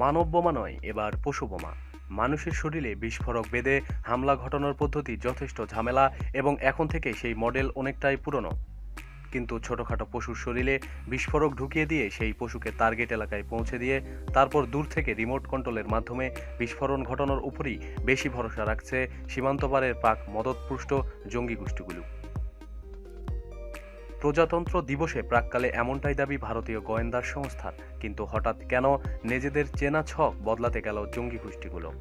মানব বোমা নয়, এবার পশু বোমা। মানুষের শরীরে বিস্ফোরক বেঁধে হামলা ঘটানোর পদ্ধতি যথেষ্ট ঝামেলা এবং এখন থেকে সেই মডেল অনেকটাই পুরনো। কিন্তু ছোটখাটো পশুর শরীরে বিস্ফোরক ঢুকিয়ে দিয়ে সেই পশুকে টার্গেট এলাকায় পৌঁছে দিয়ে তারপর দূর থেকে রিমোট কন্ট্রোলের মাধ্যমে বিস্ফোরণ ঘটানোর উপরই বেশি ভরসা রাখছে সীমান্তপারের পাক মদতপুষ্ট জঙ্গি গোষ্ঠীগুলো। প্রজাতন্ত্র দিবসে প্রাককালে এমনটাই দাবি ভারতীয় গোয়েন্দার সংস্থার। কিন্তু হঠাৎ কেন নিজেদের চেনা ছক বদলাতে গেল জঙ্গি গোষ্ঠীগুলো?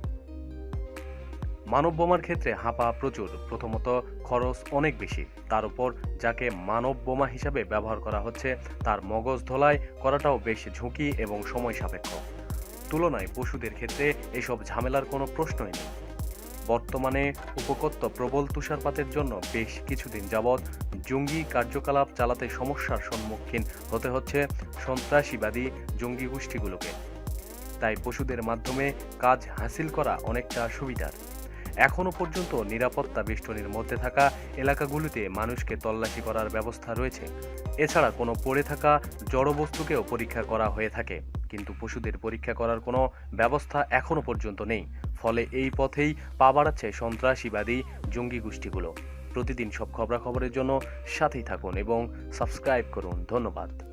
মানব বোমার ক্ষেত্রে হাঁপা প্রচুর। প্রথমত, খরচ অনেক বেশি। তার উপর যাকে মানব বোমা হিসাবে ব্যবহার করা হচ্ছে, তার মগজ ধোলাই করাটাও বেশ ঝুঁকি এবং সময় সাপেক্ষ। তুলনায় পশুদের ক্ষেত্রে এসব ঝামেলার কোনো প্রশ্নই নেই। বর্তমানে উপকত্ত প্রবল তুষারপাতের জন্য বেশ কিছুদিন যাবৎ জঙ্গি কার্যকলাপ চালাতে সমস্যার সম্মুখীন হতে হচ্ছে সন্ত্রাসীবাদী জঙ্গি গোষ্ঠীগুলোকে। তাই পশুদের মাধ্যমে কাজ হাসিল করা অনেকটা সুবিধার। এখনও পর্যন্ত নিরাপত্তা বেষ্টনীর মধ্যে থাকা এলাকাগুলিতে মানুষকে তল্লাশি করার ব্যবস্থা রয়েছে। এছাড়া কোনো পড়ে থাকা জড়বস্তুকেও পরীক্ষা করা হয়ে থাকে। কিন্তু পশুদের পরীক্ষা করার কোনো ব্যবস্থা এখনও পর্যন্ত নেই। ফলে এই পথেই পা বাড়াচ্ছে সন্ত্রাসীবাদী জঙ্গি গোষ্ঠীগুলো। প্রতিদিন সব খবরাখবরের জন্য সাথেই থাকুন এবং সাবস্ক্রাইব করুন। ধন্যবাদ।